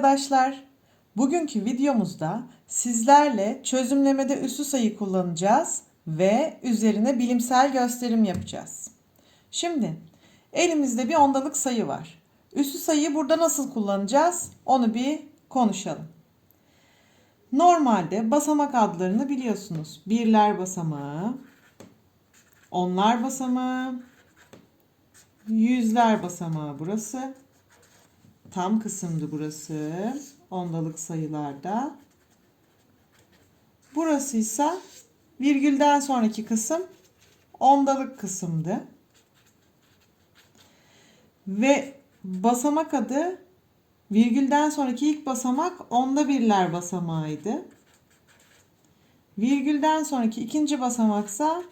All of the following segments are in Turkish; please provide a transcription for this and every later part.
arkadaşlar. Bugünkü videomuzda sizlerle çözümlemede üssü sayı kullanacağız ve üzerine bilimsel gösterim yapacağız. Şimdi elimizde bir ondalık sayı var. Üssü sayıyı burada nasıl kullanacağız? Onu bir konuşalım. Normalde basamak adlarını biliyorsunuz. Birler basamağı, onlar basamağı, yüzler basamağı burası. Tam kısımdı burası. Ondalık sayılarda. Burası ise virgülden sonraki kısım ondalık kısımdı. Ve basamak adı virgülden sonraki ilk basamak onda birler basamağıydı. Virgülden sonraki ikinci basamaksa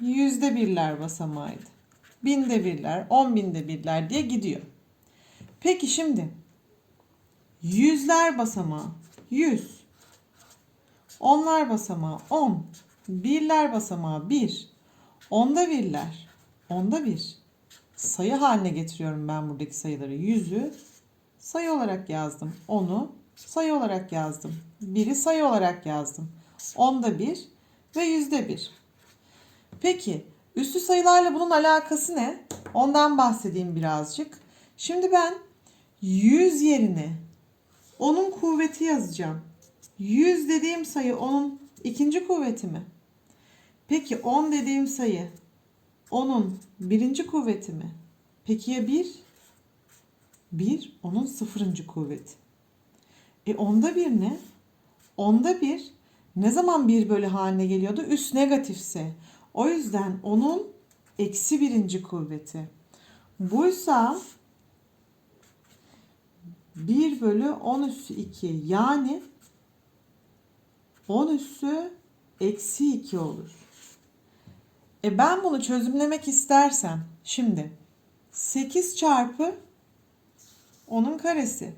yüzde birler basamağıydı. Binde birler, on binde birler diye gidiyor. Peki şimdi yüzler basamağı 100. Onlar basamağı 10. Birler basamağı 1. Onda birler. Onda bir. Sayı haline getiriyorum ben buradaki sayıları. Yüzü sayı olarak yazdım. Onu sayı olarak yazdım. Biri sayı olarak yazdım. Onda bir ve yüzde bir. Peki üstü sayılarla bunun alakası ne? Ondan bahsedeyim birazcık. Şimdi ben 100 yerine onun kuvveti yazacağım. 100 dediğim sayı onun ikinci kuvveti mi? Peki 10 dediğim sayı onun birinci kuvveti mi? Peki ya 1? 1 onun sıfırıncı kuvveti. E onda bir ne? Onda bir ne zaman bir bölü haline geliyordu? Üst negatifse. O yüzden onun eksi birinci kuvveti. Buysa 1 bölü 10 üssü 2 yani 10 üssü eksi 2 olur. E ben bunu çözümlemek istersem şimdi 8 çarpı 10'un karesi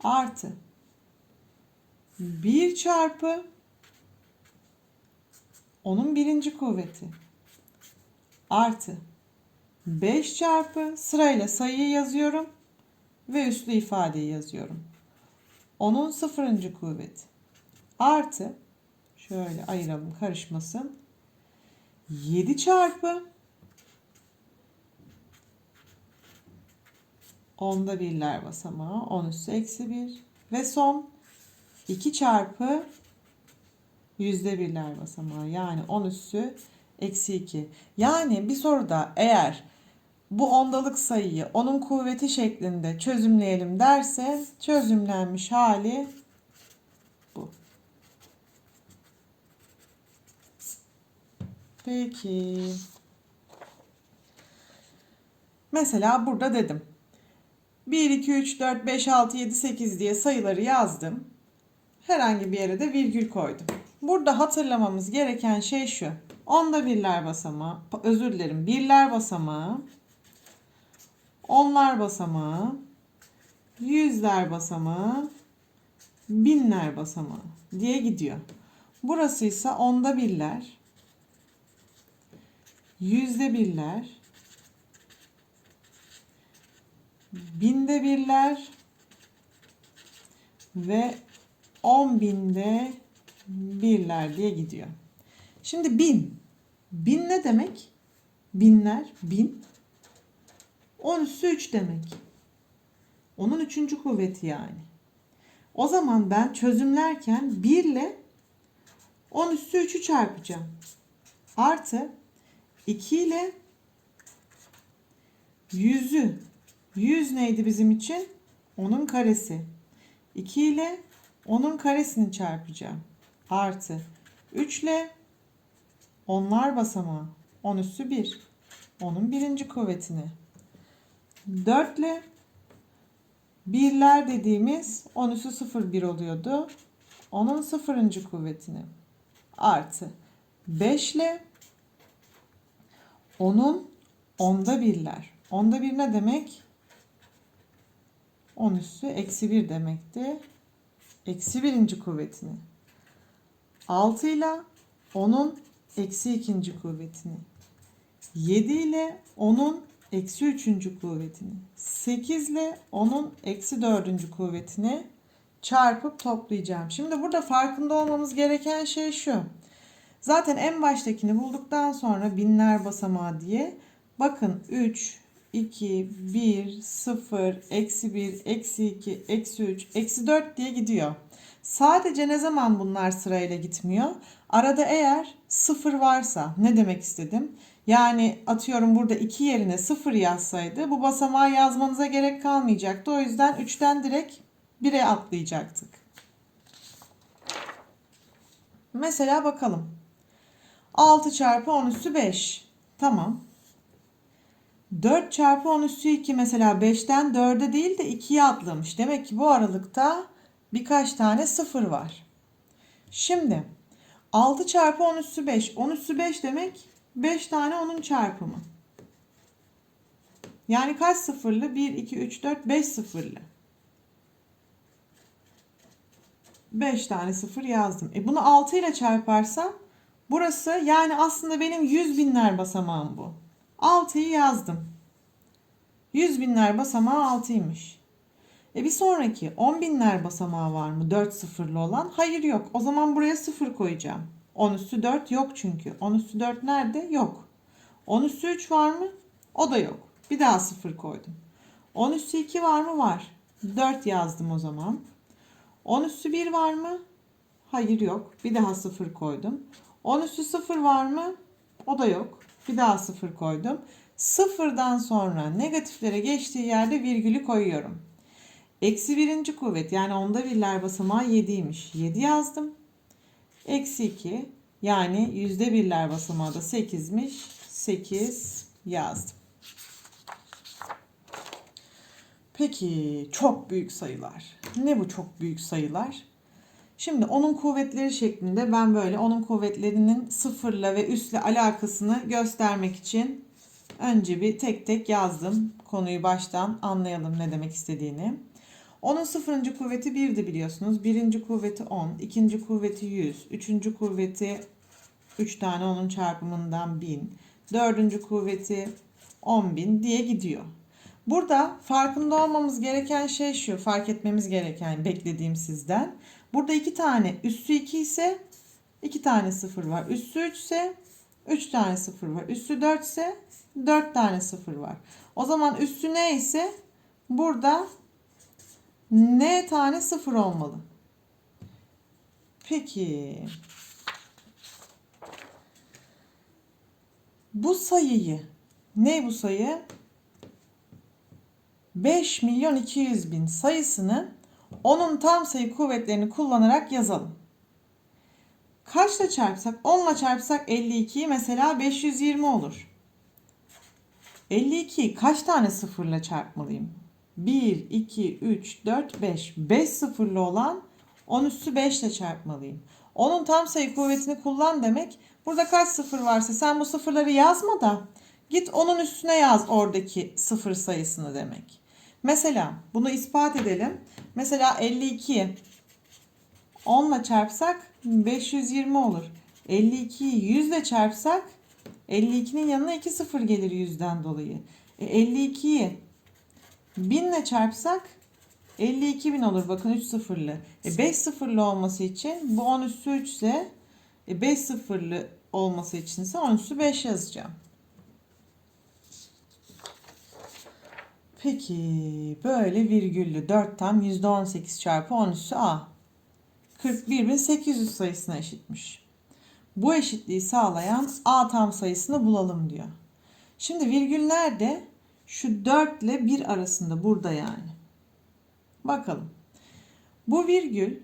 artı 1 çarpı 10'un birinci kuvveti artı 5 çarpı sırayla sayıyı yazıyorum ve üslü ifadeyi yazıyorum. Onun sıfırıncı kuvveti. Artı şöyle ayıralım karışmasın. 7 çarpı onda birler basamağı 10 üssü eksi 1 ve son 2 çarpı yüzde birler basamağı yani 10 üssü eksi 2. Yani bir soruda eğer bu ondalık sayıyı onun kuvveti şeklinde çözümleyelim derse çözümlenmiş hali bu. Peki. Mesela burada dedim. 1, 2, 3, 4, 5, 6, 7, 8 diye sayıları yazdım. Herhangi bir yere de virgül koydum. Burada hatırlamamız gereken şey şu. Onda birler basamağı, özür dilerim birler basamağı, onlar basamağı, yüzler basamağı, binler basamağı diye gidiyor. Burası ise onda birler, yüzde birler, binde birler ve on binde birler diye gidiyor. Şimdi bin. Bin ne demek? Binler, bin. 10 üssü 3 demek. Onun üçüncü kuvveti yani. O zaman ben çözümlerken 1 ile 10 üssü 3'ü çarpacağım. Artı 2 ile 100'ü. 100 neydi bizim için? Onun karesi. 2 ile onun karesini çarpacağım. Artı 3 ile onlar basamağı. 10 üssü 1. Onun birinci kuvvetini. 4 ile birler dediğimiz 10 üssü 0 1 oluyordu. Onun sıfırıncı kuvvetini. Artı 5 ile onun onda birler. Onda bir ne demek? 10 üssü eksi 1 demekti. Eksi birinci kuvvetini. 6 ile onun eksi ikinci kuvvetini. 7 ile onun eksi üçüncü kuvvetini 8 ile onun eksi dördüncü kuvvetini çarpıp toplayacağım. Şimdi burada farkında olmamız gereken şey şu. Zaten en baştakini bulduktan sonra binler basamağı diye bakın 3, 2, 1, 0, eksi 1, eksi 2, eksi 3, eksi 4 diye gidiyor. Sadece ne zaman bunlar sırayla gitmiyor? Arada eğer 0 varsa ne demek istedim? Yani atıyorum burada 2 yerine 0 yazsaydı bu basamağı yazmanıza gerek kalmayacaktı. O yüzden 3'ten direkt 1'e atlayacaktık. Mesela bakalım. 6 çarpı 10 üssü 5. Tamam. 4 çarpı 10 üssü 2 mesela 5'ten 4'e değil de 2'ye atlamış. Demek ki bu aralıkta birkaç tane 0 var. Şimdi 6 çarpı 10 üssü 5. 10 üssü 5 demek 5 tane onun çarpımı. Yani kaç sıfırlı? 1, 2, 3, 4, 5 sıfırlı. 5 tane sıfır yazdım. E bunu 6 ile çarparsam burası yani aslında benim 100 binler basamağım bu. 6'yı yazdım. 100 binler basamağı 6'ymış. E bir sonraki 10 binler basamağı var mı 4 sıfırlı olan? Hayır yok. O zaman buraya 0 koyacağım. 10 üstü 4 yok çünkü. 10 üstü 4 nerede? Yok. 10 üstü 3 var mı? O da yok. Bir daha 0 koydum. 10 üstü 2 var mı? Var. 4 yazdım o zaman. 10 üstü 1 var mı? Hayır yok. Bir daha 0 koydum. 10 üstü 0 var mı? O da yok. Bir daha 0 koydum. Sıfırdan sonra negatiflere geçtiği yerde virgülü koyuyorum. Eksi birinci kuvvet yani onda birler basamağı 7'ymiş. 7 yazdım. Eksi 2 yani yüzde birler basamağı da 8'miş. 8 yazdım. Peki çok büyük sayılar. Ne bu çok büyük sayılar? Şimdi onun kuvvetleri şeklinde ben böyle onun kuvvetlerinin sıfırla ve üstle alakasını göstermek için önce bir tek tek yazdım. Konuyu baştan anlayalım ne demek istediğini. Onun sıfırıncı kuvveti 1'di biliyorsunuz. Birinci kuvveti 10, ikinci kuvveti 100, üçüncü kuvveti 3 tane onun çarpımından 1000, dördüncü kuvveti 10.000 diye gidiyor. Burada farkında olmamız gereken şey şu, fark etmemiz gereken beklediğim sizden. Burada iki tane üssü 2 ise iki tane sıfır var. Üssü 3 ise 3 tane sıfır var. Üssü 4 ise 4 tane sıfır var. O zaman üssü ne ise burada n tane sıfır olmalı. Peki. Bu sayıyı ne bu sayı? 5 milyon 200 bin sayısını onun tam sayı kuvvetlerini kullanarak yazalım. Kaçla çarpsak? 10 ile çarpsak 52 mesela 520 olur. 52'yi kaç tane sıfırla çarpmalıyım? 1, 2, 3, 4, 5. 5 sıfırlı olan 10 üssü 5 ile çarpmalıyım. Onun tam sayı kuvvetini kullan demek. Burada kaç sıfır varsa sen bu sıfırları yazma da git onun üstüne yaz oradaki sıfır sayısını demek. Mesela bunu ispat edelim. Mesela 52 10 ile çarpsak 520 olur. 52'yi 100 ile çarpsak 52'nin yanına 2 sıfır gelir 100'den dolayı. E 52'yi 1000 ile çarpsak 52 bin olur. Bakın 3 sıfırlı. E 5 sıfırlı olması için bu 10 üssü 3 ise e 5 sıfırlı olması için ise 10 üssü 5 yazacağım. Peki böyle virgüllü 4 tam %18 çarpı 10 üssü A. 41.800 sayısına eşitmiş. Bu eşitliği sağlayan A tam sayısını bulalım diyor. Şimdi virgül nerede? Şu 4 ile 1 arasında burada yani. Bakalım. Bu virgül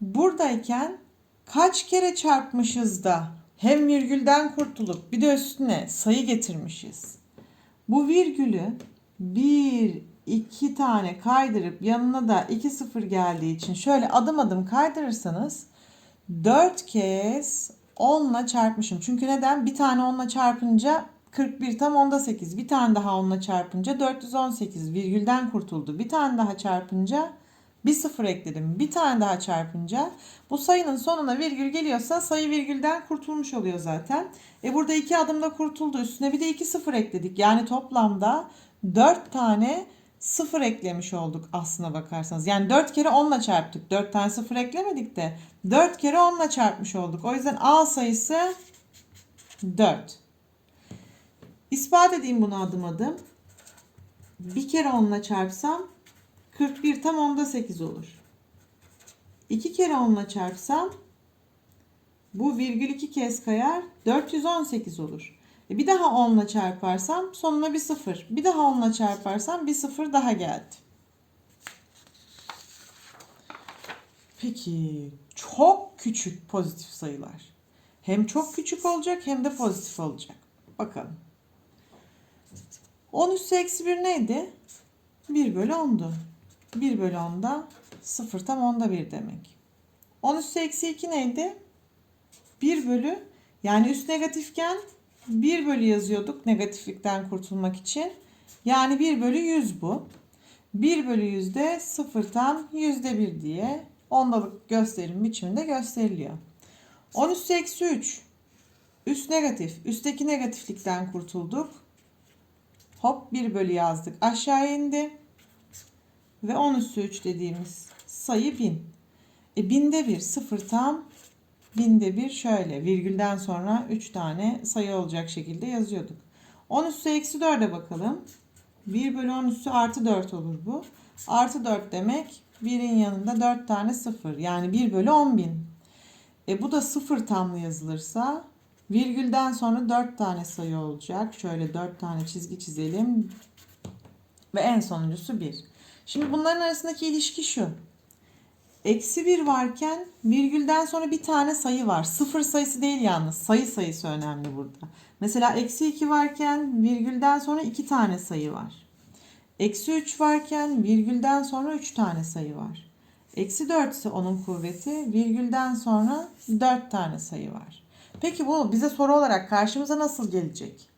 buradayken kaç kere çarpmışız da hem virgülden kurtulup bir de üstüne sayı getirmişiz. Bu virgülü 1, 2 tane kaydırıp yanına da 2 sıfır geldiği için şöyle adım adım kaydırırsanız 4 kez 10 ile çarpmışım. Çünkü neden? Bir tane 10 ile çarpınca 41 tam onda 8. Bir tane daha onunla çarpınca 418 virgülden kurtuldu. Bir tane daha çarpınca Bir sıfır ekledim. Bir tane daha çarpınca bu sayının sonuna virgül geliyorsa sayı virgülden kurtulmuş oluyor zaten. E burada iki adımda kurtuldu. Üstüne bir de iki sıfır ekledik. Yani toplamda dört tane sıfır eklemiş olduk aslına bakarsanız. Yani dört kere onla çarptık. Dört tane sıfır eklemedik de dört kere onla çarpmış olduk. O yüzden A sayısı 4. İspat edeyim bunu adım adım. Bir kere onla çarpsam 41 tam onda 8 olur. İki kere onla çarpsam bu virgül iki kez kayar 418 olur. E bir daha onla çarparsam sonuna bir sıfır. Bir daha onla çarparsam bir sıfır daha geldi. Peki çok küçük pozitif sayılar. Hem çok küçük olacak hem de pozitif olacak. Bakalım. 10 üssü eksi 1 neydi? 1 bölü 10'du. 1 bölü 10'da 0 tam onda 1 demek. 10 üssü eksi 2 neydi? 1 bölü yani üst negatifken 1 bölü yazıyorduk negatiflikten kurtulmak için. Yani 1 bölü 100 bu. 1 bölü 100 de 0 tam yüzde 1 diye ondalık gösterim biçiminde gösteriliyor. 10 üssü eksi 3. Üst negatif. Üstteki negatiflikten kurtulduk. Hop 1 bölü yazdık. Aşağı indi. Ve 10 üssü 3 dediğimiz sayı 1000. E binde bir sıfır tam binde bir şöyle virgülden sonra 3 tane sayı olacak şekilde yazıyorduk. 10 üssü eksi 4'e bakalım. 1 bölü 10 üssü artı 4 olur bu. Artı 4 demek 1'in yanında 4 tane sıfır. Yani 1 bölü 10 bin. E bu da sıfır tamlı yazılırsa virgülden sonra 4 tane sayı olacak. Şöyle 4 tane çizgi çizelim. Ve en sonuncusu 1. Şimdi bunların arasındaki ilişki şu. Eksi 1 varken virgülden sonra bir tane sayı var. Sıfır sayısı değil yalnız. Sayı sayısı önemli burada. Mesela eksi 2 varken virgülden sonra 2 tane sayı var. Eksi 3 varken virgülden sonra 3 tane sayı var. Eksi 4 ise onun kuvveti virgülden sonra 4 tane sayı var. Peki bu bize soru olarak karşımıza nasıl gelecek?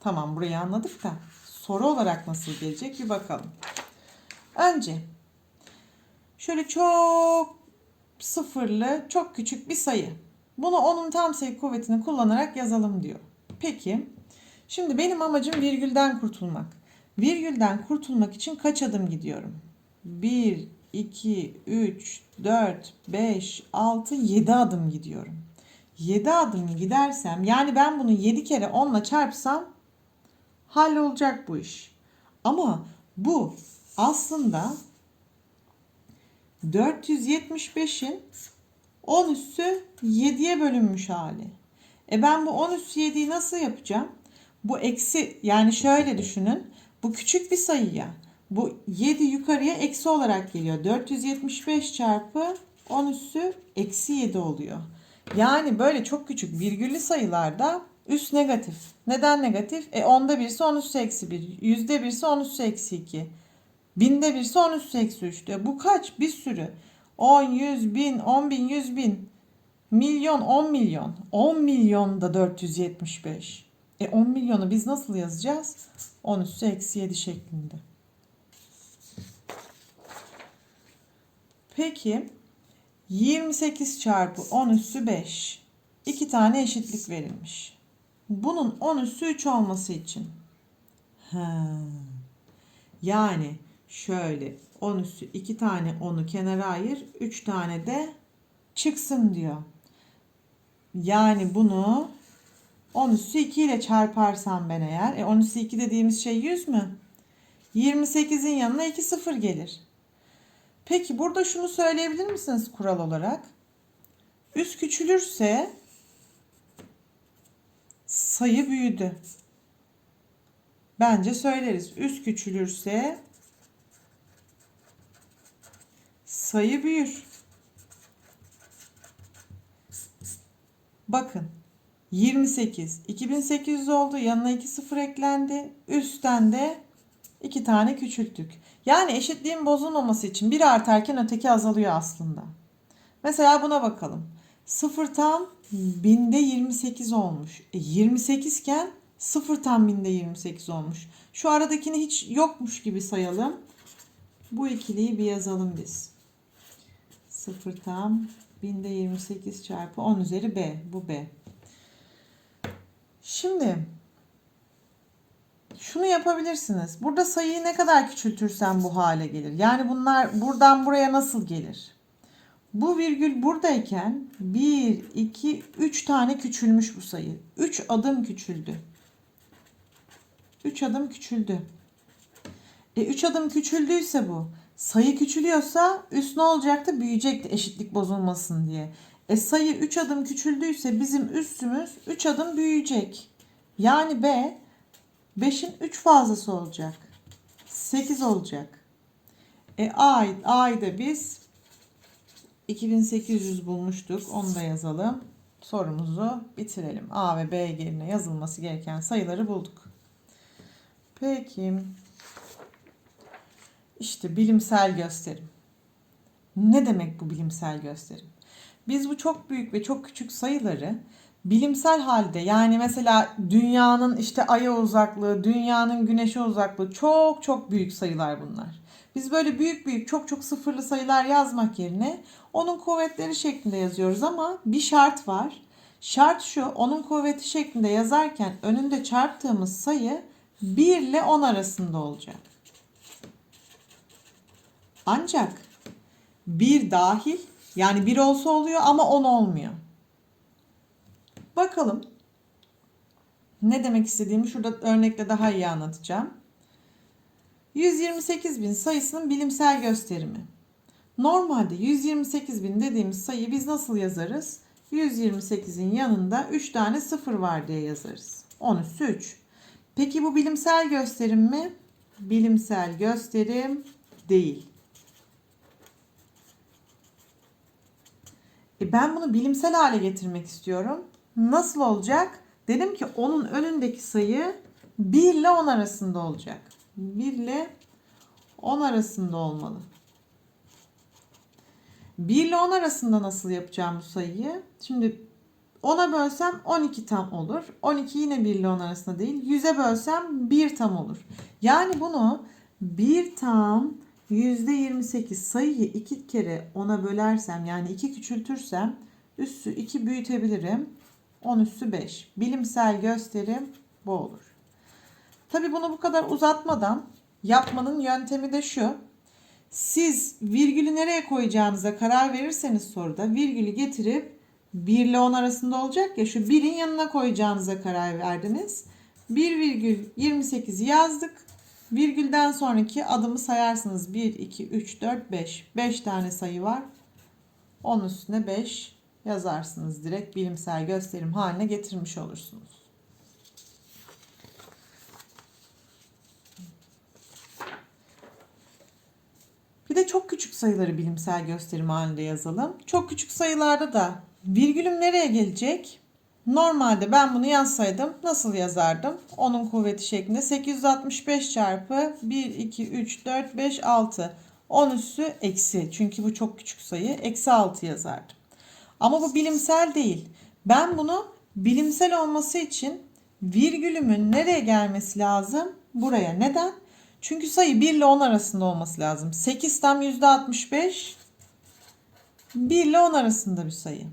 Tamam burayı anladık da soru olarak nasıl gelecek bir bakalım. Önce şöyle çok sıfırlı çok küçük bir sayı. Bunu onun tam sayı kuvvetini kullanarak yazalım diyor. Peki şimdi benim amacım virgülden kurtulmak. Virgülden kurtulmak için kaç adım gidiyorum? 1, 2, 3, 4, 5, 6, 7 adım gidiyorum. 7 adım gidersem yani ben bunu 7 kere 10 ile çarpsam hallolacak bu iş. Ama bu aslında 475'in 10 üssü 7'ye bölünmüş hali. E ben bu 10 üssü 7'yi nasıl yapacağım? Bu eksi yani şöyle düşünün. Bu küçük bir sayı ya. Bu 7 yukarıya eksi olarak geliyor. 475 çarpı 10 üssü eksi 7 oluyor. Yani böyle çok küçük virgüllü sayılarda üst negatif. Neden negatif? E onda birisi 10 üssü eksi 1. Yüzde birisi 10 üssü eksi 2. Binde birisi 10 üssü eksi 3 diyor. Bu kaç? Bir sürü. 10, 100, bin, 10 bin, 100 bin. Milyon, 10 milyon. 10 milyon da 475. E 10 milyonu biz nasıl yazacağız? 10 üssü eksi 7 şeklinde. Peki 28 çarpı 10 üssü 5. İki tane eşitlik verilmiş. Bunun 10 üssü 3 olması için. Ha. Yani şöyle 10 üssü 2 tane 10'u kenara ayır. 3 tane de çıksın diyor. Yani bunu 10 üssü 2 ile çarparsam ben eğer. E 10 üssü 2 dediğimiz şey 100 mü? 28'in yanına 2 sıfır gelir. Peki burada şunu söyleyebilir misiniz kural olarak? Üst küçülürse sayı büyüdü. Bence söyleriz. Üst küçülürse sayı büyür. Bakın 28 2800 oldu. Yanına 2 sıfır eklendi. Üstten de 2 tane küçülttük. Yani eşitliğin bozulmaması için biri artarken öteki azalıyor aslında. Mesela buna bakalım. 0 tam binde 28 olmuş. E 28 iken 0 tam binde 28 olmuş. Şu aradakini hiç yokmuş gibi sayalım. Bu ikiliyi bir yazalım biz. 0 tam binde 28 çarpı 10 üzeri b. Bu b. Şimdi şunu yapabilirsiniz. Burada sayıyı ne kadar küçültürsem bu hale gelir. Yani bunlar buradan buraya nasıl gelir? Bu virgül buradayken 1, 2, 3 tane küçülmüş bu sayı. 3 adım küçüldü. 3 adım küçüldü. E 3 adım küçüldüyse bu. Sayı küçülüyorsa üst ne olacaktı? Büyüyecekti eşitlik bozulmasın diye. E sayı 3 adım küçüldüyse bizim üstümüz 3 adım büyüyecek. Yani B 5'in 3 fazlası olacak. 8 olacak. E A, A'yı da biz 2800 bulmuştuk. Onu da yazalım. Sorumuzu bitirelim. A ve B yerine yazılması gereken sayıları bulduk. Peki. İşte bilimsel gösterim. Ne demek bu bilimsel gösterim? Biz bu çok büyük ve çok küçük sayıları bilimsel halde yani mesela dünyanın işte aya uzaklığı, dünyanın güneşe uzaklığı çok çok büyük sayılar bunlar. Biz böyle büyük büyük çok çok sıfırlı sayılar yazmak yerine onun kuvvetleri şeklinde yazıyoruz ama bir şart var. Şart şu onun kuvveti şeklinde yazarken önünde çarptığımız sayı 1 ile 10 arasında olacak. Ancak 1 dahil yani 1 olsa oluyor ama 10 olmuyor. Bakalım. Ne demek istediğimi şurada örnekle daha iyi anlatacağım. 128 bin sayısının bilimsel gösterimi. Normalde 128 bin dediğimiz sayıyı biz nasıl yazarız? 128'in yanında 3 tane sıfır var diye yazarız. 10 üssü 3. Peki bu bilimsel gösterim mi? Bilimsel gösterim değil. E ben bunu bilimsel hale getirmek istiyorum. Nasıl olacak? Dedim ki onun önündeki sayı 1 ile 10 arasında olacak. 1 ile 10 arasında olmalı. 1 ile 10 arasında nasıl yapacağım bu sayıyı? Şimdi 10'a bölsem 12 tam olur. 12 yine 1 ile 10 arasında değil. 100'e bölsem 1 tam olur. Yani bunu 1 tam %28 sayıyı 2 kere 10'a bölersem yani 2 küçültürsem üssü 2 büyütebilirim. 10 üssü 5. Bilimsel gösterim bu olur. Tabi bunu bu kadar uzatmadan yapmanın yöntemi de şu. Siz virgülü nereye koyacağınıza karar verirseniz soruda virgülü getirip 1 ile 10 arasında olacak ya şu 1'in yanına koyacağınıza karar verdiniz. 1,28 yazdık. Virgülden sonraki adımı sayarsınız. 1, 2, 3, 4, 5. 5 tane sayı var. 10 üstüne 5 yazarsınız. Direkt bilimsel gösterim haline getirmiş olursunuz. Bir de çok küçük sayıları bilimsel gösterim halinde yazalım. Çok küçük sayılarda da virgülüm nereye gelecek? Normalde ben bunu yazsaydım nasıl yazardım? Onun kuvveti şeklinde 865 çarpı 1, 2, 3, 4, 5, 6. 10 üssü eksi. Çünkü bu çok küçük sayı. Eksi 6 yazardım. Ama bu bilimsel değil. Ben bunu bilimsel olması için virgülümün nereye gelmesi lazım? Buraya. Neden? Çünkü sayı 1 ile 10 arasında olması lazım. 8 tam %65 1 ile 10 arasında bir sayı.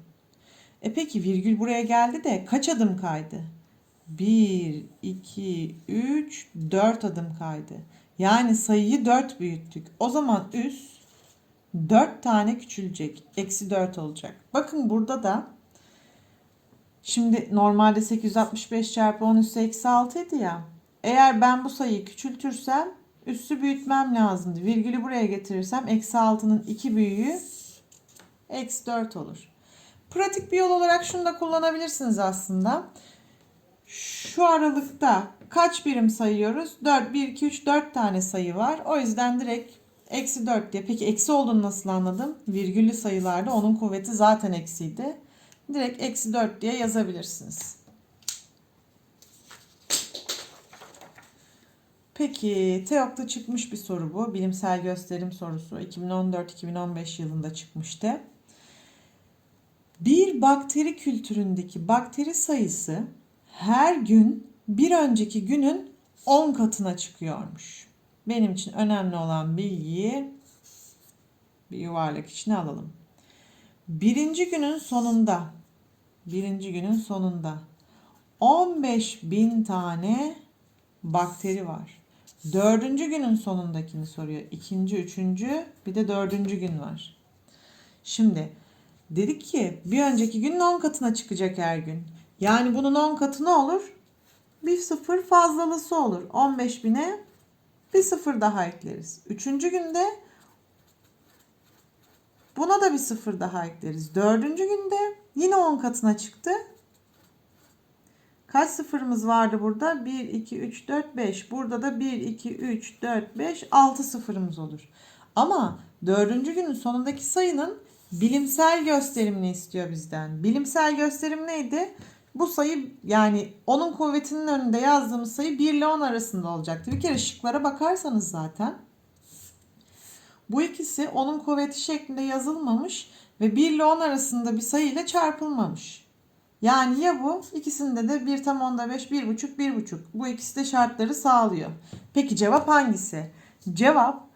E peki virgül buraya geldi de kaç adım kaydı? 1, 2, 3, 4 adım kaydı. Yani sayıyı 4 büyüttük. O zaman üst 4 tane küçülecek. Eksi 4 olacak. Bakın burada da şimdi normalde 865 çarpı 10 üssü eksi 6 idi ya. Eğer ben bu sayıyı küçültürsem üssü büyütmem lazımdı. Virgülü buraya getirirsem eksi 6'nın 2 büyüğü eksi 4 olur. Pratik bir yol olarak şunu da kullanabilirsiniz aslında. Şu aralıkta kaç birim sayıyoruz? 4, 1, 2, 3, 4 tane sayı var. O yüzden direkt eksi 4 diye. Peki eksi olduğunu nasıl anladım? Virgüllü sayılarda onun kuvveti zaten eksiydi. Direkt eksi 4 diye yazabilirsiniz. Peki TEOK'ta çıkmış bir soru bu. Bilimsel gösterim sorusu. 2014-2015 yılında çıkmıştı. Bir bakteri kültüründeki bakteri sayısı her gün bir önceki günün 10 katına çıkıyormuş. Benim için önemli olan bilgiyi bir yuvarlak içine alalım. Birinci günün sonunda, birinci günün sonunda 15 bin tane bakteri var. Dördüncü günün sonundakini soruyor. İkinci, üçüncü, bir de dördüncü gün var. Şimdi dedik ki bir önceki günün 10 katına çıkacak her gün. Yani bunun 10 katı ne olur? Bir sıfır fazlalısı olur. 15 bine bir sıfır daha ekleriz. Üçüncü günde buna da bir sıfır daha ekleriz. Dördüncü günde yine 10 katına çıktı. Kaç sıfırımız vardı burada? 1, 2, 3, 4, 5. Burada da 1, 2, 3, 4, 5, 6 sıfırımız olur. Ama dördüncü günün sonundaki sayının bilimsel gösterimini istiyor bizden. Bilimsel gösterim neydi? Bu sayı yani onun kuvvetinin önünde yazdığımız sayı 1 ile 10 arasında olacaktı. Bir kere şıklara bakarsanız zaten bu ikisi onun kuvveti şeklinde yazılmamış ve 1 ile 10 arasında bir sayı ile çarpılmamış. Yani ya bu ikisinde de 1 tam onda 5, 1,5, 1,5. Bu ikisi de şartları sağlıyor. Peki cevap hangisi? Cevap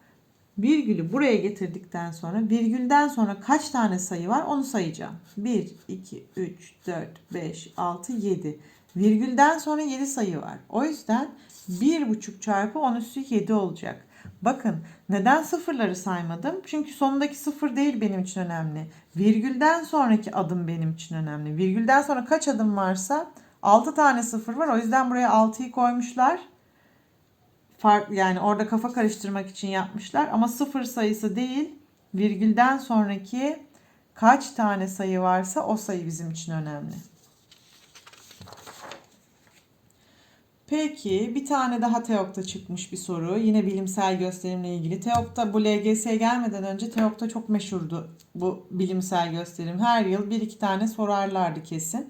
virgülü buraya getirdikten sonra virgülden sonra kaç tane sayı var onu sayacağım. 1, 2, 3, 4, 5, 6, 7. Virgülden sonra 7 sayı var. O yüzden 1,5 çarpı 10 üstü 7 olacak. Bakın neden sıfırları saymadım? Çünkü sonundaki sıfır değil benim için önemli. Virgülden sonraki adım benim için önemli. Virgülden sonra kaç adım varsa 6 tane sıfır var. O yüzden buraya 6'yı koymuşlar. Fark, yani orada kafa karıştırmak için yapmışlar. Ama sıfır sayısı değil virgülden sonraki kaç tane sayı varsa o sayı bizim için önemli. Peki bir tane daha TEOK'ta çıkmış bir soru. Yine bilimsel gösterimle ilgili. TEOK'ta bu LGS'ye gelmeden önce TEOK'ta çok meşhurdu bu bilimsel gösterim. Her yıl bir iki tane sorarlardı kesin.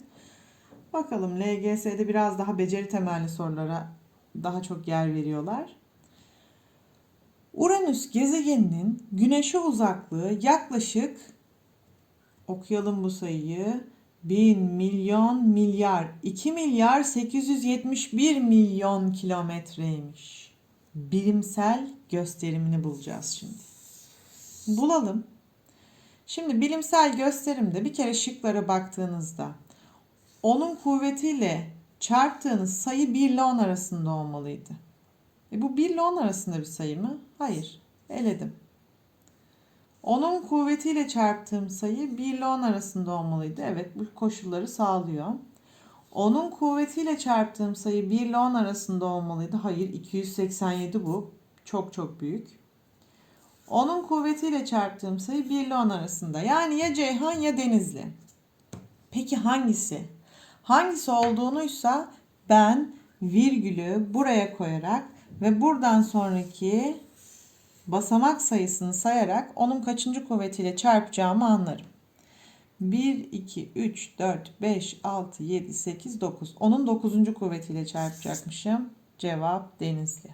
Bakalım LGS'de biraz daha beceri temelli sorulara daha çok yer veriyorlar. Uranüs gezegeninin güneşe uzaklığı yaklaşık okuyalım bu sayıyı. 1000 milyon milyar 2 milyar 871 milyon kilometreymiş. Bilimsel gösterimini bulacağız şimdi. Bulalım. Şimdi bilimsel gösterimde bir kere şıklara baktığınızda onun kuvvetiyle çarptığınız sayı 1 ile 10 arasında olmalıydı. E bu 1 ile 10 arasında bir sayı mı? Hayır. Eledim. Onun kuvvetiyle çarptığım sayı 1 ile 10 arasında olmalıydı. Evet bu koşulları sağlıyor. Onun kuvvetiyle çarptığım sayı 1 ile 10 arasında olmalıydı. Hayır 287 bu. Çok çok büyük. Onun kuvvetiyle çarptığım sayı 1 ile 10 arasında. Yani ya Ceyhan ya Denizli. Peki hangisi? Hangisi olduğunuysa ben virgülü buraya koyarak ve buradan sonraki basamak sayısını sayarak onun kaçıncı kuvvetiyle çarpacağımı anlarım. 1, 2, 3, 4, 5, 6, 7, 8, 9. Onun 9. kuvvetiyle çarpacakmışım. Cevap Denizli.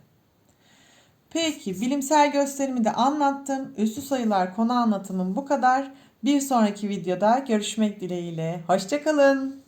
Peki bilimsel gösterimi de anlattım. Üstü sayılar konu anlatımım bu kadar. Bir sonraki videoda görüşmek dileğiyle. Hoşçakalın.